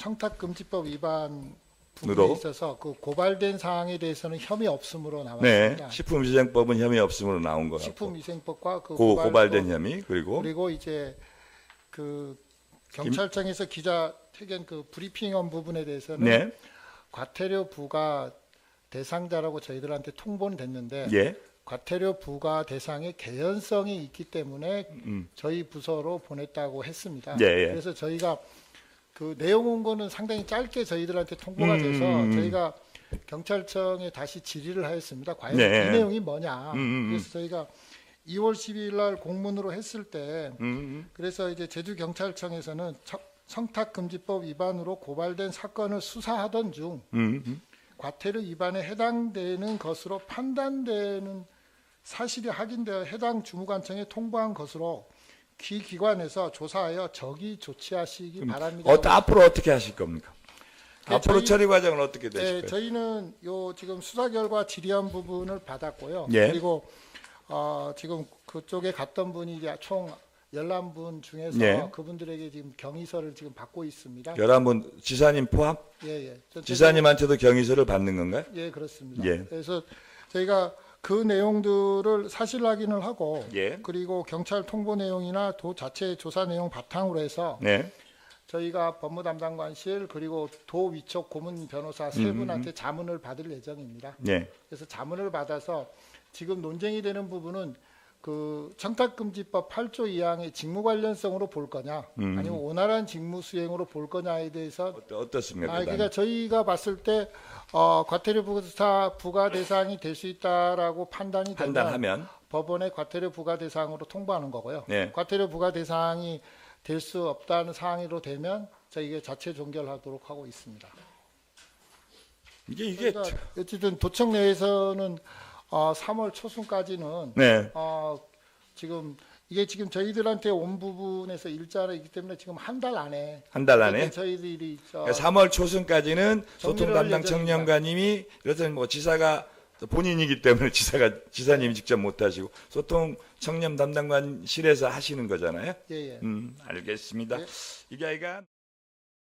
청탁금지법 위반 부분에? 있어서 그 고발된 사항에 대해서는 혐의 없음으로 네, 나왔습니다. 식품위생법은 혐의 없음으로 나온 거 같고 식품위생법과 그 고, 고발된 혐의 그리고 그리고 이제 그 경찰청에서 기자 회견 그 브리핑한 부분에 대해서는 네, 과태료 부과 대상자라고 저희들한테 통보는 됐는데 예, 과태료 부과 대상에 개연성이 있기 때문에 음, 저희 부서로 보냈다고 했습니다. 예, 예. 그래서 저희가 그 내용 온 거는 상당히 짧게 저희들한테 통보가 음, 돼서 음, 음. 저희가 경찰청에 다시 질의를 하였습니다. 과연 네. 이 내용이 뭐냐. 그래서 저희가 2월 12일 날 공문으로 했을 때 그래서 이제 제주 경찰청에서는 성탁 금지법 위반으로 고발된 사건을 수사하던 중. 과태료 위반에 해당되는 것으로 판단되는 사실이 확인되어 해당 주무관청에 통보한 것으로 기 기관에서 조사하여 적이 조치하시기 바랍니다. 어, 앞으로 어떻게 하실 겁니까? 네, 앞으로 저희- 처리 과정은 어떻게 되실 네, 거예요? 저희는 요 지금 수사 결과 질의한 부분을 받았고요. 예. 그리고 어, 지금 그쪽에 갔던 분이 총 11분 중에서 예. 그분들에게 지금 경위서를 지금 받고 있습니다. 11분 지사님 포함? 예, 예. 저- 지사님한테도 경위서를 받는 건가요? 예, 그렇습니다. 예. 그래서 저희가 그 내용들을 사실 확인을 하고 예. 그리고 경찰 통보 내용이나 도 자체 조사 내용 바탕으로 해서 네. 저희가 법무담당관실 그리고 도 위촉 고문 변호사 세 음, 분한테 자문을 받을 예정입니다. 네. 그래서 자문을 받아서 지금 논쟁이 되는 부분은 그 청탁금지법 8조 2항의 직무 관련성으로 볼 거냐 음. 아니면 원활한 직무 수행으로 볼 거냐에 대해서 어떠, 어떻습니까? 아? 그러니까 저희가 봤을 때 어, 과태료 부사 부과 대상이 될 수 있다라고 판단이 판단하면 법원에 과태료 부과 대상으로 통보하는 거고요. 네. 과태료 부과 대상이 될 수 없다는 사항으로 되면 저희가 자체 종결하도록 하고 있습니다. 이게 이게 그러니까 어쨌든 도청 내에서는 어, 3월 초순까지는 네. 어, 지금 이게 지금 저희들한테 온 부분에서 일자가 있기 때문에 지금 한 달 안에 한 달 안에 저희들이 저, 그러니까 3월 초순까지는 소통 담당. 청년관님이 이렇든 뭐 지사가 본인이기 때문에 지사가 지사님이 직접 못 하시고 소통 청년 담당관실에서 하시는 거잖아요. 예, 예. 음, 알겠습니다. 예. 이게 아이가